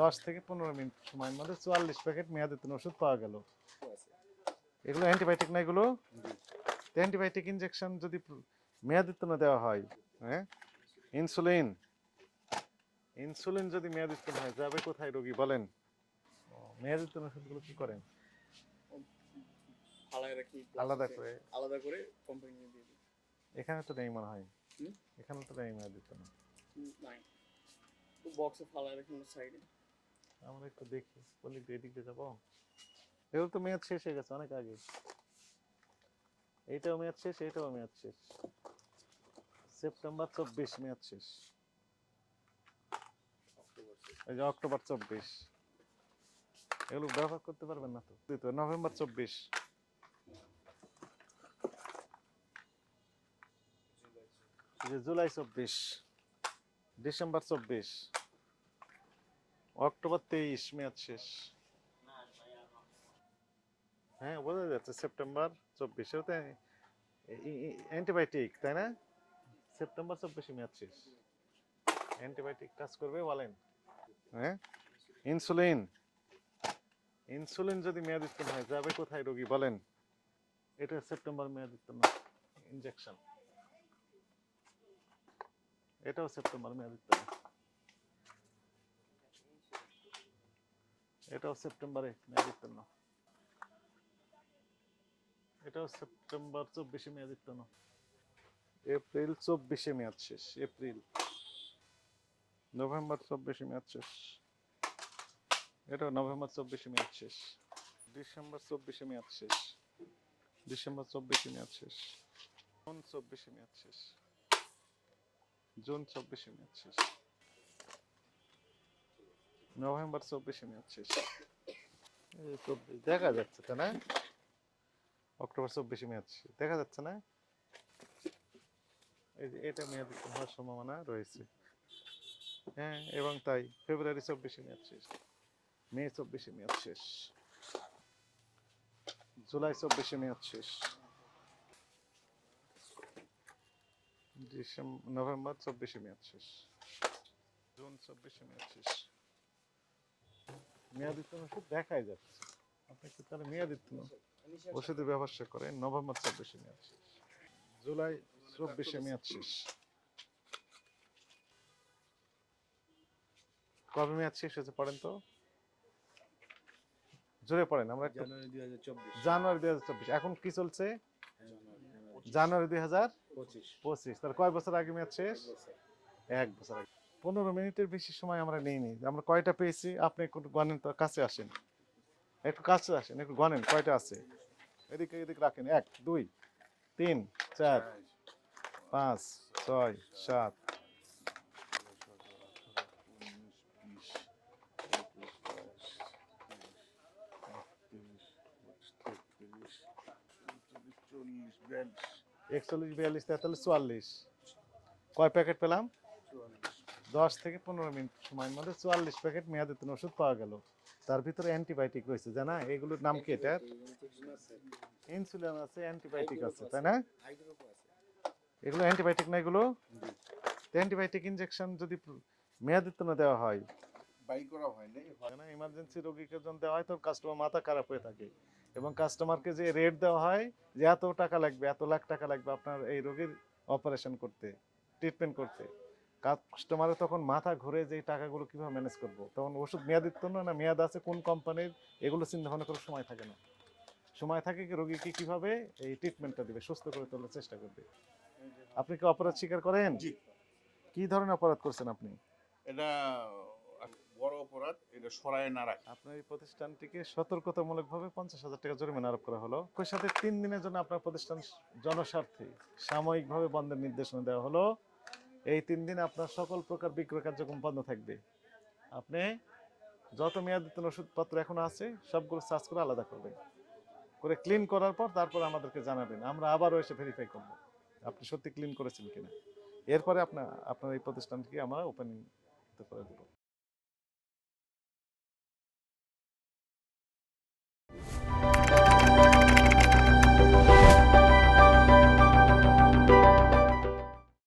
দশ থেকে পনেরো মিনিট সময়ের মধ্যে চুয়াল্লিশ প্যাকেট মেয়াদোত্তীর্ণ ওষুধ পাওয়া গেল। এগুলো অ্যান্টিবায়োটিক না এগুলো? অ্যান্টিবায়োটিক ইনজেকশন যদি মেয়াদোত্তীর্ণ দেওয়া হয় হ্যাঁ? ইনসুলিন ইনসুলিন যদি মেয়াদোত্তীর্ণ হয় যাবে কোথায় রোগী বলেন? মেয়াদোত্তীর্ণ ওষুধগুলো কি করেন? আলাদা করে। আলাদা করে কোম্পানি দিয়ে এখানে তো নেই মনে হয়। এখানে তো নেই হুম, নাই। বক্সে ফালায় রাখি সাইডে। আমরা একটু দেখি, বলি এদিক দিয়ে যাব। এগুলো তো মেয়াদ শেষ হয়ে গেছে, অনেক আগে। এইটাও মেয়াদ শেষ, এইটাও মেয়াদ শেষ। সেপ্টেম্বর চব্বিশ, মেয়াদ শেষ। এই যে অক্টোবর চব্বিশ। এগুলো ব্যবহার করতে পারবেন না তো? দিতে নভেম্বর চব্বিশ। জুলাই চব্বিশ, ডিসেম্বর চব্বিশ। অক্টোবর তেইশ, মেয়াদ শেষ। হ্যাঁ বোঝা যাচ্ছে সেপ্টেম্বর চব্বিশে অ্যান্টিবায়োটিক, তাই না? সেপ্টেম্বর চব্বিশে মেয়াদ শেষ। অ্যান্টিবায়োটিক কাজ করবে, বলেন। হ্যাঁ? ইনসুলিন। ইনসুলিন যদি মেয়াদ উত্তীর্ণ হয়, যাবে কোথায় রোগী, বলেন? এটা সেপ্টেম্বর মেয়াদ উত্তীর্ণ ইনজেকশন। এটাও সেপ্টেম্বর মেয়াদ উত্তীর্ণ এটাও সেপ্টেম্বরে মেয়াদ উত্তীর্ণ এটাও সেপ্টেম্বর চব্বিশে মেয়াদ উত্তীর্ণ এপ্রিল চব্বিশে, মেয়াদ শেষ, এপ্রিল। নভেম্বর চব্বিশে, মেয়াদ শেষ। এটাও নভেম্বর চব্বিশে, মেয়াদ শেষ। ডিসেম্বর চব্বিশে, মেয়াদ শেষ। ডিসেম্বর চব্বিশে, মেয়াদ শেষ। জুন চব্বিশে, মেয়াদ শেষ। জুন চব্বিশে, মেয়াদ শেষ। নভেম্বর চব্বিশে মেয়াদ শেষ। চব্বিশ দেখা যাচ্ছে, তাই না? অক্টোবর চব্বিশে মেয়াদ শেষ। দেখা যাচ্ছে না? এই যে এটা মেয়াদ হওয়ার সম্ভাবনা রয়েছে। হ্যাঁ এবং তাই ফেব্রুয়ারি চব্বিশে মেয়াদ শেষ। মে চব্বিশে মেয়াদ শেষ। জুলাই চব্বিশে মেয়াদ শেষ। ডিসেম্বর নভেম্বর চব্বিশে মেয়াদ শেষ। জুন চব্বিশে মেয়াদ শেষ। মেয়াদ উত্তীর্ণ ওষুধ দেখাই যাচ্ছে। আপনি কি তাহলে মেয়াদ উত্তীর্ণ ওষুধের ব্যবসা করেন নভেম্বর চব্বিশে মেয়াদ শেষ। জুলাই চব্বিশে মেয়াদ শেষ। কবে মেয়াদ শেষ হয়েছে পড়েন তো? জোরে পড়েন আমরা একটু জানুয়ারি দুই হাজার চব্বিশ। জানুয়ারি দুই হাজার চব্বিশ। এখন কি চলছে? জানুয়ারি দুই হাজার পঁচিশ। পঁচিশ। তাহলে কয় বছর আগে মেয়াদ শেষ? এক বছর আগে। পনেরো মিনিটের বেশি সময় আমরা নেইনি। আমরা কয়টা পেয়েছি? আপনি একটু গণেন তো, কাছে আসেন। একটু কাছে আসেন, একটু গণেন, কয়টা আছে? এদিকে এদিকে রাখেন। এক, দুই, তিন, চার, পাঁচ, ছয়, সাত, একচল্লিশ, বিয়াল্লিশ, তেতাল্লিশ, চুয়াল্লিশ। কয় প্যাকেট পেলাম? দশ থেকে পনেরো মিনিট সময়ের মধ্যে চুয়াল্লিশ প্যাকেট মেয়াদোত্তীর্ণ ওষুধ পাওয়া গেল। তার ভিতরে অ্যান্টিবায়োটিক রয়েছে জানা? এগুলোর নাম কি এটার ইনসুলিন আছে অ্যান্টিবায়োটিক আছে তাই না? এগুলো অ্যান্টিবায়োটিক না এগুলো? অ্যান্টিবায়োটিক ইনজেকশন যদি মেয়াদোত্তীর্ণ দেওয়া হয় বাই করা হয় না ইমার্জেন্সি রোগীকে যখন দেওয়া হয় তখন কাস্টমার মাথা খারাপ হয়ে থাকে। এবং কাস্টমারকে যে রেট দেওয়া হয় যে এত টাকা লাগবে এত লাখ টাকা লাগবে আপনার এই রোগীর অপারেশন করতে ট্রিটমেন্ট করতে। কাস্টমারের তখন মাথা ঘুরে যে টাকাগুলো কীভাবে ম্যানেজ করব? তখন ওষুধ মেয়াদিত্ব না মেয়াদ আছে কোন কোম্পানির এগুলো চিন্তা ভাবনা করার সময় থাকে না। সময় থাকে কি রোগীকে কীভাবে এই ট্রিটমেন্টটা দিবে সুস্থ করে তোলার চেষ্টা করবে। আপনি কি অপরাধ স্বীকার করেন? জি। কি ধরনের অপরাধ করছেন আপনি? এটা বড় অপরাধ এটা সরায় না রাখা। আপনার এই প্রতিষ্ঠানটিকে সতর্কতামূলকভাবে পঞ্চাশ হাজার টাকা জরিমানা আরোপ করা হলো। সাথে তিন দিনের জন্য আপনার প্রতিষ্ঠান জনস্বার্থে সাময়িকভাবে বন্ধের নির্দেশনা দেওয়া হলো। এই তিন দিন আপনার সকল প্রকার বিক্রয় কার্যক্রম বন্ধ থাকবে। আপনি যত মেয়াদিত ওষুধপত্র এখন আছে, সবগুলো সার্চ করে আলাদা করবেন। করে ক্লিন করার পর তারপর আমাদেরকে জানাবেন। আমরা আবারও এসে ভেরিফাই করব আপনি সত্যি ক্লিন করেছেন কিনা। এরপরে আপনার আপনার এই প্রতিষ্ঠানটিকে আমরা ওপেনিং করে দেবো।